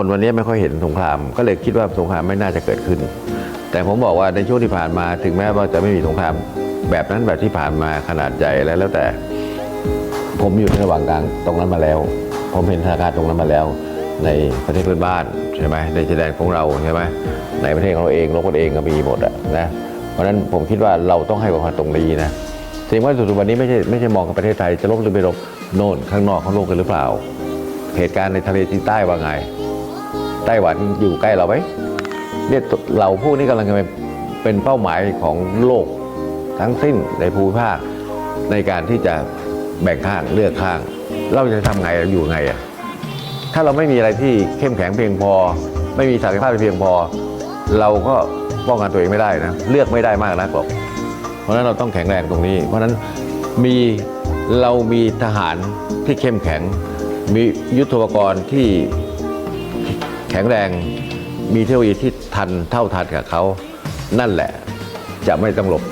คนวันนี้ไม่ค่อยเห็นสงคราม ก็เลยคิดว่าสงครามไม่น่าจะเกิดขึ้น แต่ผมบอกว่าในช่วงที่ผ่านมาถึงแม้ว่าจะไม่มีสงครามแบบนั้นแบบที่ผ่านมาขนาดใหญ่แล้วแล้วแต่ ผมอยู่ในระหว่างกลางตรงนั้นมาแล้ว ผมเห็นสถานการณ์ตรงนั้นมาแล้ว ในประเทศเพื่อนบ้านใช่ไหมในชายแดนของเราใช่ไหมในประเทศของเราเองโลกเราเองก็มีหมดอะนะเพราะฉะนั้นผมคิดว่าเราต้องให้ความสำคัญตรงนี้นะสิ่งว่าสุดวันนี้ไม่ใช่ไม่ใช่มองกับประเทศไทยจะลบหรือไม่ลบโน่นข้างนอกเขาโลกกันหรือเปล่า เหตุการณ์ในทะเลจีนใต้ว่าไง ไต้หวันอยู่ใกล้เราไหมเนี่ยเราพวกนี้กำลังจะเป็นเป้าหมายของโลกทั้งสิ้นในภูมิภาคในการที่จะแบ่งข้างเลือกข้าง เราจะทำไงอยู่ไงอะถ้าเราไม่มีอะไรที่เข้มแข็งเพียงพอ ไม่มีศักยภาพเพียงพอ เราก็ป้องกันตัวเองไม่ได้นะเลือกไม่ได้มากนักหรอกเพราะฉะนั้นเราต้องแข็งแรงตรงนี้ เพราะฉะนั้นมีเรามีทหารที่เข้มแข็ง มียุทธปกรณ์ที่ ข็งแรง มีเทคโนโลยีที่ทันเท่าทันกับเขา นั่นแหละจะไม่ต้องหลบ